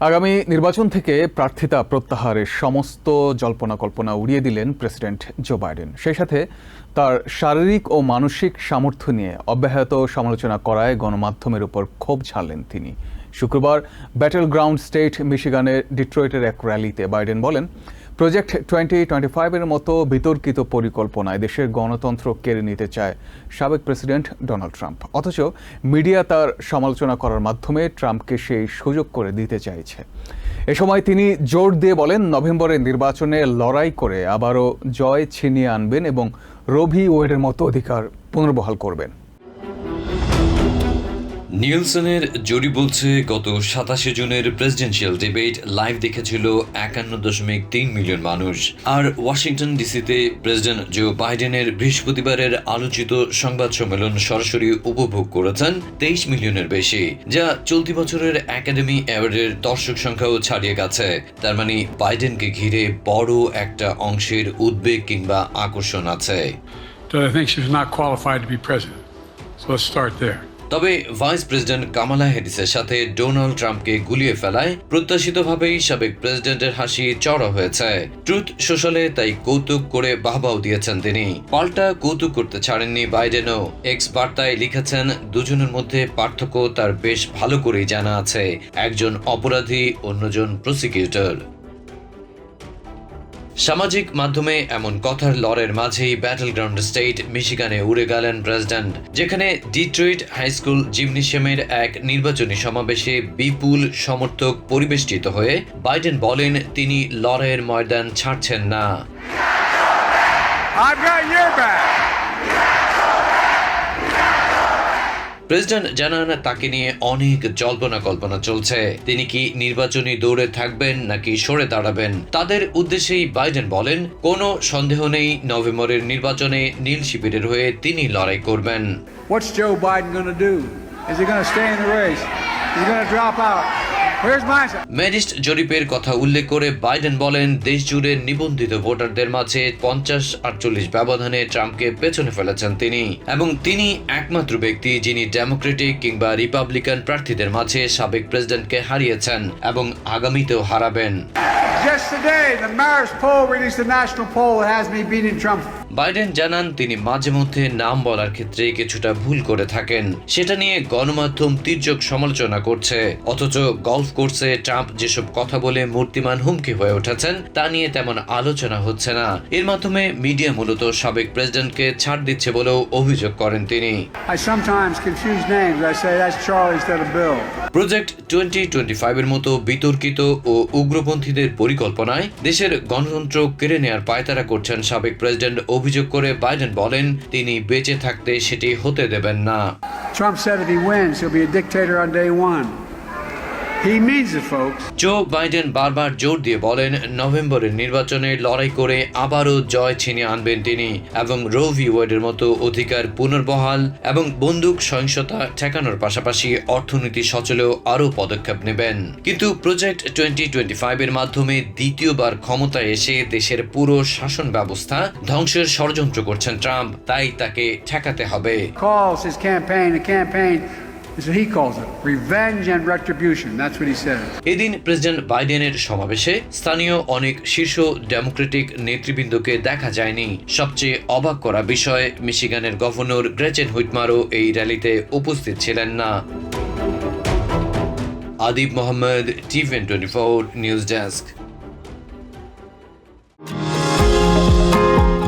আগামী নির্বাচন থেকে প্রার্থিতা প্রত্যাহারের সমস্ত জল্পনা কল্পনা উড়িয়ে দিলেন প্রেসিডেন্ট জো বাইডেন। সেই সাথে তার শারীরিক ও মানসিক সামর্থ্য নিয়ে অব্যাহত সমালোচনা করায় গণমাধ্যমের উপর ক্ষোভ ছাড়লেন তিনি। শুক্রবার ব্যাটেল গ্রাউন্ড স্টেট, মিশিগানের ডিট্রয়েটের এক র্যালিতে বাইডেন বলেন প্রজেক্ট টোয়েন্টি টোয়েন্টি ফাইভের মতো বিতর্কিত পরিকল্পনায় দেশের গণতন্ত্র কেড়ে নিতে চায় সাবেক প্রেসিডেন্ট ডোনাল্ড ট্রাম্প। অথচ মিডিয়া তার সমালোচনা করার মাধ্যমে ট্রাম্পকে সেই সুযোগ করে দিতে চাইছে। এ সময় তিনি জোর দিয়ে বলেন, নভেম্বরের নির্বাচনে লড়াই করে আবারও জয় ছিনিয়ে আনবেন এবং রভি ওয়েডের মতো অধিকার পুনর্বহাল করবেন। নিলসনের জরি বলছে, গত সাতাশে জুনের প্রেসিডেন্সিয়াল ডিবেট লাইভ দেখেছিল একান্ন দশমিক তিন মিলিয়ন মানুষ আর ওয়াশিংটন ডিসিতে প্রেসিডেন্ট জো বাইডেনের বৃহস্পতিবারের আলোচিত সংবাদ সম্মেলন সরাসরি উপভোগ করেছেন তেইশ মিলিয়নের বেশি, যা চলতি বছরের একাডেমি অ্যাওয়ার্ডের দর্শক সংখ্যাও ছাড়িয়ে গেছে তার মানে বাইডেনকে ঘিরে বড় একটা অংশের উদ্বেগ কিংবা আকর্ষণ আছে that I think she's not qualified to be president. So let's start there. তবে ভাইস প্রেসিডেন্ট কামালা হ্যারিসের সাথে ডোনাল্ড ট্রাম্পকে গুলিয়ে ফেলায় প্রত্যাশিতভাবেই সাবেক প্রেসিডেন্টের হাসি চড়া হয়েছে। ট্রুথ সোশ্যালে তাই কৌতুক করে বাহবাও দিয়েছেন তিনি। পাল্টা কৌতুক করতে ছাড়েননি বাইডেনও। এক্স বার্তায় লিখেছেন, দুজনের মধ্যে পার্থক্য তার বেশ ভালো করেই জানা আছে। একজন অপরাধী, অন্যজন প্রসিকিউটর। সামাজিক মাধ্যমে এমন কথার লড়ের মাঝেই ব্যাটল গ্রাউন্ড স্টেট মিশিগানে উড়ে গেলেন প্রেসিডেন্ট যেখানে ডিট্রয়েট হাই স্কুল জিমনেশিয়ামের এক নির্বাচনী সমাবেশে বিপুল সমর্থক পরিবেষ্টিত হয়ে বাইডেন বলেন তিনি লড়াইয়ের ময়দান ছাড়ছেন না I've got your back. President জানান, তাকে নিয়ে অনেক জল্পনা কল্পনা চলছে তিনি কি নির্বাচনী দৌড়ে থাকবেন নাকি সরে দাঁড়াবেন তাদের উদ্দেশ্যেই বাইডেন বলেন, কোনো সন্দেহ নেই, নভেম্বরের নির্বাচনে নীল শিবিরের হয়ে তিনি লড়াই করবেন What's Joe Biden going to do? Is he going to stay in the race? Is he going to drop out? ম্যারিস্ট জরিপের কথা উল্লেখ করে বাইডেন বলেন দেশ জুড়ে নিবন্ধিত ভোটারদের মাঝে পঞ্চাশ আটচল্লিশ ব্যবধানে ট্রাম্পকে পেছনে ফেলেছেন তিনি। এবং তিনি একমাত্র ব্যক্তি যিনি ডেমোক্রেটিক কিংবা রিপাবলিকান প্রার্থীদের মাঝে সাবেক প্রেসিডেন্টকে হারিয়েছেন এবং আগামীতেও হারাবেন। Just today, the Marist poll released a national poll that has me beating Trump. Biden জানান তিনি মাঝে মধ্যে নাম বলার ক্ষেত্রে কিছুটা ভুল করে থাকেন। সেটা নিয়ে গণমাধ্যম তীর্যক সমালোচনা করছে। অথচ গলফ কোর্সে ট্রাম্প যেসব কথা বলে মূর্তিমান হুমকি হয়ে উঠেছেন তা নিয়ে তেমন আলোচনা হচ্ছে না। এর মাধ্যমে মিডিয়া মূলত সাবেক প্রেসিডেন্টকে ছাড় দিচ্ছে বলেও অভিযোগ করেন তিনি. প্রজেক্ট টোয়েন্টি টোয়েন্টি ফাইভের মতো বিতর্কিত ও উগ্রপন্থীদের পরিকল্পনায় দেশের গণতন্ত্র কেড়ে নেয়ার পায়তারা করছেন সাবেক প্রেসিডেন্ট অভিযোগ করে বাইডেন বলেন তিনি বেঁচে থাকতে সেটি হতে দেবেন না Trump said if he wins, he'll be a dictator on day one. He means it, folks. Joe Biden বারবার জোর দিয়ে বলেন নভেম্বরের নির্বাচনে লড়াই করে আবারও জয় ছিনিয়ে আনবেন তিনি এবং রোভি ওয়ার্ডের মতো অধিকার পুনর্বহাল এবং বন্দুক সহিংসতা ঠেকানোর পাশাপাশি অর্থনীতি সচলেও আরও পদক্ষেপ নেবেন কিন্তু প্রজেক্ট টোয়েন্টি টোয়েন্টি ফাইভের মাধ্যমে দ্বিতীয়বার ক্ষমতায় এসে দেশের পুরো শাসন ব্যবস্থা ধ্বংসের ষড়যন্ত্র করছেন ট্রাম্প তাই তাকে ঠেকাতে হবে Calls his campaign a campaign. এদিন প্রেসিডেন্ট বাইডেনের সমাবেশে স্থানীয় অনেক শীর্ষ ডেমোক্রেটিক নেতৃবৃন্দকে দেখা যায়নি। সবচেয়ে অবাক করা বিষয়, মিশিগানের গভর্নর গ্রেচেন হুইটমারও এই র্যালিতে উপস্থিত ছিলেন না। Adib Mohammad টিভেন twenty four news desk.